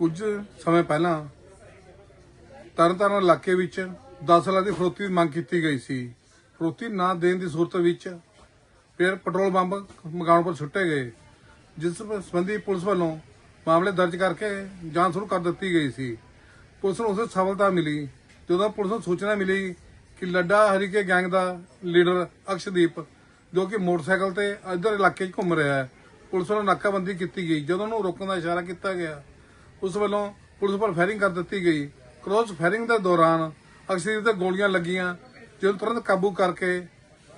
ਕੁਝ ਸਮੇਂ ਪਹਿਲਾਂ ਤਰਨਤਾਰਨ ਇਲਾਕੇ ਵਿੱਚ 10 ਲੱਖ ਦੀ ਫਰੋਤੀ ਦੀ ਮੰਗ ਕੀਤੀ ਗਈ ਸੀ। ਫਰੋਤੀ ਨਾ ਦੇਣ ਦੀ ਸੂਰਤ ਵਿੱਚ ਫਿਰ ਪੈਟਰੋਲ ਪੰਪ ਮਕਾਨ ਪਰ ਸੁੱਟੇ ਗਏ, ਜਿਸ ਸੰਬੰਧੀ ਪੁਲਿਸ ਵੱਲੋਂ ਮਾਮਲੇ ਦਰਜ ਕਰਕੇ ਜਾਂਚ ਸ਼ੁਰੂ ਕਰ ਦਿੱਤੀ ਗਈ ਸੀ। ਪੁਲਿਸ ਨੂੰ ਉਸੇ ਸਫਲਤਾ ਮਿਲੀ, ਜਦੋਂ ਪੁਲਿਸ ਨੂੰ ਸੂਚਨਾ ਮਿਲੀ ਕਿ ਲੱਡਾ ਹਰੀਕੇ ਗੈਂਗ ਦਾ ਲੀਡਰ ਅਕਸ਼ਦੀਪ, ਜੋ ਕਿ ਮੋਟਰਸਾਈਕਲ ਤੇ ਇੱਧਰ ਇਲਾਕੇ 'ਚ ਘੁੰਮ ਰਿਹਾ ਹੈ, ਪੁਲਿਸ ਵੱਲੋਂ ਨਾਕਾਬੰਦੀ ਕੀਤੀ ਗਈ। ਜਦੋਂ ਉਹਨੂੰ ਰੋਕਣ ਦਾ ਇਸ਼ਾਰਾ ਕੀਤਾ ਗਿਆ ਉਸ ਵੱਲੋਂ ਪੁਲਿਸ ਪਰ ਫਾਇਰਿੰਗ ਕਰ ਦਿੱਤੀ ਗਈ। ਕ੍ਰੋਸ ਫਾਇਰਿੰਗ ਦੇ ਦੌਰਾਨ ਅਕਸ਼ਦੀਪ ਤੇ ਗੋਲੀਆਂ ਲੱਗੀਆਂ ਜਿਹਨੂੰ ਤੁਰੰਤ ਕਾਬੂ ਕਰਕੇ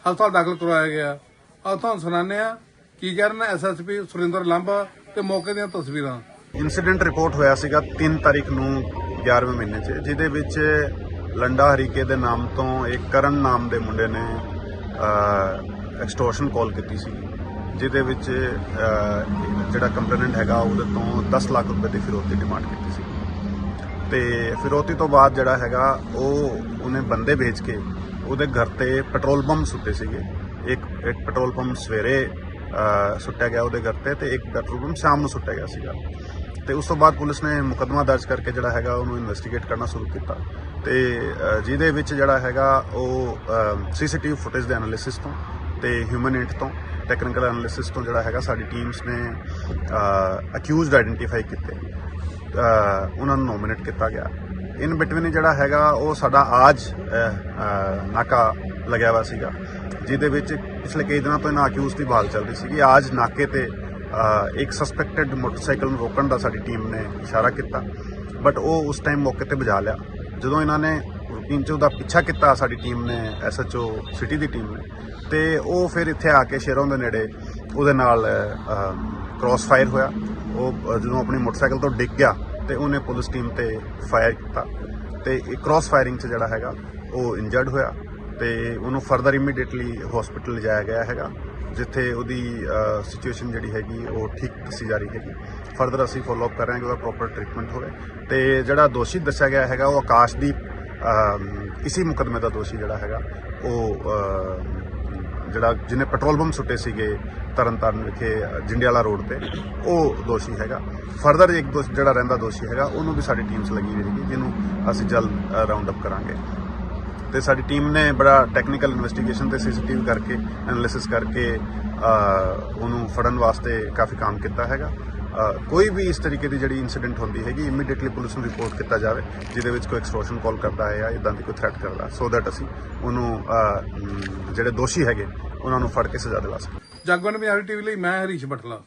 ਹਸਪਤਾਲ ਦਾਖਲ ਕਰਵਾਇਆ ਗਿਆ। ਆਹ ਤੁਹਾਨੂੰ ਸੁਣਾਉਂਦੇ ਆ ਕੀ ਕਹਿ ਰਹੇ ਨੇ ਐਸਐਸਪੀ ਸੁਰਿੰਦਰ ਲਾਂਬਾ ਤੇ ਮੌਕੇ ਦੀਆਂ ਤਸਵੀਰਾਂ। ਇਨਸੀਡੈਂਟ ਰਿਪੋਰਟ ਹੋਇਆ ਸੀਗਾ 3 ਤਾਰੀਖ ਨੂੰ 11ਵੇਂ ਮਹੀਨੇ 'ਚ, ਜਿਹਦੇ ਵਿੱਚ ਲੰਡਾ ਹਰੀਕੇ ਦੇ ਨਾਮ ਤੋਂ ਇੱਕ ਕਰਨ ਨਾਮ ਦੇ ਮੁੰਡੇ ਨੇ ਐਕਸਟੋਰਸ਼ਨ ਕਾਲ ਕੀਤੀ ਸੀ। ਜਿਹਦੇ ਵਿੱਚ ਜਿਹੜਾ ਕੰਪਲੇਨੈਂਟ ਹੈਗਾ, ਉਹਦੇ ਤੋਂ 10 ਲੱਖ ਰੁਪਏ ਦੀ ਫਿਰੌਤੀ ਡਿਮਾਂਡ ਕੀਤੀ ਸੀ। ਤੇ ਫਿਰੌਤੀ ਤੋਂ ਬਾਅਦ ਜਿਹੜਾ ਹੈਗਾ, ਉਹ ਉਹਨੇ ਬੰਦੇ ਵੇਚ ਕੇ ਉਹਦੇ ਘਰ ਤੇ ਪੈਟਰੋਲ ਪੰਪ ਸੁੱਟੇ ਸੀਗੇ। ਇੱਕ ਇੱਕ ਪੈਟਰੋਲ ਪੰਪ ਸਵੇਰੇ ਸੁੱਟਿਆ ਗਿਆ ਉਹਦੇ ਘਰ ਤੇ ਤੇ ਇੱਕ ਪੈਟਰੋਲ ਪੰਪ ਸ਼ਾਮ ਨੂੰ ਸੁੱਟਿਆ ਗਿਆ ਸੀਗਾ। ਤੇ ਉਸ ਤੋਂ ਬਾਅਦ ਪੁਲਿਸ ਨੇ ਮੁਕੱਦਮਾ ਦਰਜ ਕਰਕੇ ਜਿਹੜਾ ਹੈਗਾ, ਉਹਨੂੰ ਇਨਵੈਸਟੀਗੇਟ ਕਰਨਾ ਸ਼ੁਰੂ ਕੀਤਾ। ਤੇ ਜਿਹਦੇ ਵਿੱਚ ਜਿਹੜਾ ਹੈਗਾ, ਉਹ ਸੀਸੀਟੀਵੀ ਫੁਟੇਜ ਦੇ ਐਨਾਲਿਸਿਸ ਤੋਂ ਤੇ ਹਿਊਮਨ ਇੰਟ ਤੋਂ ਟੈਕਨੀਕਲ ਐਨਾਲਿਸਿਸ ਤੋਂ ਜਿਹੜਾ ਹੈਗਾ ਸਾਡੀ ਟੀਮਸ ਨੇ ਅਕਿਊਜ਼ਡ ਆਇਡੈਂਟੀਫਾਈ ਕੀਤੇ। ਉਹਨਾਂ ਨੂੰ ਨੋਮੀਨੇਟ ਕੀਤਾ ਗਿਆ। ਇਨ ਬਿਟਵੀਨ ਜਿਹੜਾ ਹੈਗਾ, ਉਹ ਸਾਡਾ ਆਜ ਨਾਕਾ ਲੱਗਿਆ ਹੋਇਆ ਸੀਗਾ, ਜਿਹਦੇ ਵਿੱਚ ਪਿਛਲੇ ਕਈ ਦਿਨਾਂ ਤੋਂ ਇਹਨਾਂ ਅਕਿਊਜ਼ ਦੀ ਭਾਲ ਚੱਲ ਰਹੀ ਸੀਗੀ। ਆਜ ਨਾਕੇ ਤੇ ਇੱਕ ਸਸਪੈਕਟਡ ਮੋਟਰਸਾਈਕਲ ਨੂੰ ਰੋਕਣ ਦਾ ਸਾਡੀ ਟੀਮ ਨੇ ਇਸ਼ਾਰਾ ਕੀਤਾ। ਬਟ ਉਹ ਉਸ ਟਾਈਮ ਮੌਕੇ ਤੇ ਬੁਝਾ ਲਿਆ। ਜਦੋਂ ਇਹਨਾਂ ਨੇ ਰੂਟੀਨ 'ਚ ਉਹਦਾ ਪਿੱਛਾ ਕੀਤਾ ਸਾਡੀ ਟੀਮ ਨੇ ਐਸਐਚਓ ਸਿਟੀ ਦੀ ਟੀਮ ਨੇ। ਤੇ ਉਹ ਫਿਰ ਇੱਥੇ ਆ ਕੇ ਸ਼ੇਰੋਂ ਦੇ ਨੇੜੇ ਉਹਦੇ ਨਾਲ ਕ੍ਰਾਸ ਫਾਇਰ ਹੋਇਆ। ਉਹ ਜਦੋਂ ਆਪਣੀ ਮੋਟਰਸਾਈਕਲ ਤੋਂ ਡਿੱਗ ਗਿਆ ਤੇ ਉਹਨੇ ਪੁਲਿਸ ਟੀਮ ਤੇ ਫਾਇਰ ਕੀਤਾ। ਤੇ ਇਹ ਕ੍ਰਾਸ ਫਾਇਰਿੰਗ 'ਚ ਜਿਹੜਾ ਹੈਗਾ, ਉਹ ਇੰਜਰਡ ਹੋਇਆ ਤੇ ਉਹਨੂੰ ਫਰਦਰ ਇਮੀਡੀਏਟਲੀ ਹਸਪੀਟਲ ਲਿਜਾਇਆ ਗਿਆ ਹੈਗਾ, ਜਿੱਥੇ ਉਹਦੀ ਸਿਚੁਏਸ਼ਨ ਜਿਹੜੀ ਹੈਗੀ, ਉਹ ਠੀਕ ਦੱਸੀ ਜਾ ਰਹੀ ਹੈਗੀ। ਫਰਦਰ ਅਸੀਂ ਫੋਲੋ ਅਪ ਕਰ ਰਹੇ ਹਾਂ ਕਿ ਉਹਦਾ ਪ੍ਰੋਪਰ ਟ੍ਰੀਟਮੈਂਟ ਹੋਵੇ। ਤੇ ਜਿਹੜਾ ਦੋਸ਼ੀ ਦੱਸਿਆ ਗਿਆ ਹੈਗਾ, ਉਹ ਆਕਾਸ਼ਦੀਪ ਇਸੀ ਮੁਕਦਮੇ ਦਾ ਦੋਸ਼ੀ ਜਿਹੜਾ ਹੈਗਾ, ਉਹ ਜਿਹੜਾ ਜਿਹਨੇ ਪੈਟਰੋਲ ਬੰਬ ਸੁੱਟੇ ਸੀਗੇ ਤਰਨਤਾਰਨ ਵਿਖੇ, ਜਿੰਡਿਆਲਾ ਰੋਡ ਤੇ, ਉਹ ਦੋਸ਼ੀ ਹੈਗਾ। ਫਰਦਰ ਇੱਕ ਦੋਸ਼, ਜਿਹੜਾ ਰਹਿੰਦਾ ਦੋਸ਼ੀ ਹੈਗਾ, ਉਹਨੂੰ ਵੀ ਸਾਡੀ ਟੀਮਸ ਲੱਗੀ ਹੋਈ ਹੈਗੀ ਜਿਹਨੂੰ ਅਸੀਂ ਜਲਦ ਰਾਉਂਡ ਅਪ ਕਰਾਂਗੇ। ਤੇ ਸਾਡੀ ਟੀਮ ਨੇ ਬੜਾ ਟੈਕਨੀਕਲ ਇਨਵੈਸਟੀਗੇਸ਼ਨ ਤੇ ਸੀਸੀਟੀਵੀ ਕਰਕੇ ਐਨਾਲਿਸਿਸ ਕਰਕੇ ਉਹਨੂੰ ਫੜਨ ਵਾਸਤੇ ਕਾਫੀ ਕੰਮ ਕੀਤਾ ਹੈਗਾ। ਕੋਈ ਵੀ ਇਸ ਤਰੀਕੇ ਦੀ ਜਿਹੜੀ ਇਨਸੀਡੈਂਟ ਹੁੰਦੀ ਹੈਗੀ ਇਮੀਡੀਏਟਲੀ ਪੁਲਿਸ ਨੂੰ ਰਿਪੋਰਟ ਕੀਤਾ ਜਾਵੇ, ਜਿਹਦੇ ਵਿੱਚ ਕੋਈ ਐਕਸਟੋਰਸ਼ਨ ਕਾਲ ਕਰਦਾ ਹੈ ਜਾਂ ਇਦਾਂ ਦੀ ਕੋਈ ਥ੍ਰੈਟ ਕਰਦਾ ਸੋ ਦੈਟ ਅਸੀਂ ਉਹਨੂੰ ਜਿਹੜੇ ਦੋਸ਼ੀ ਹੈਗੇ, ਉਹਨਾਂ ਨੂੰ ਫੜ ਕੇ ਸਜ਼ਾ ਦਿਲਾ ਸਕੀਏ। ਜਗਵੰਤ ਬਿਹਾਰੀ ਟੀਵੀ ਲਈ ਮੈਂ ਹਰੀਸ਼ ਬਟਲਾ।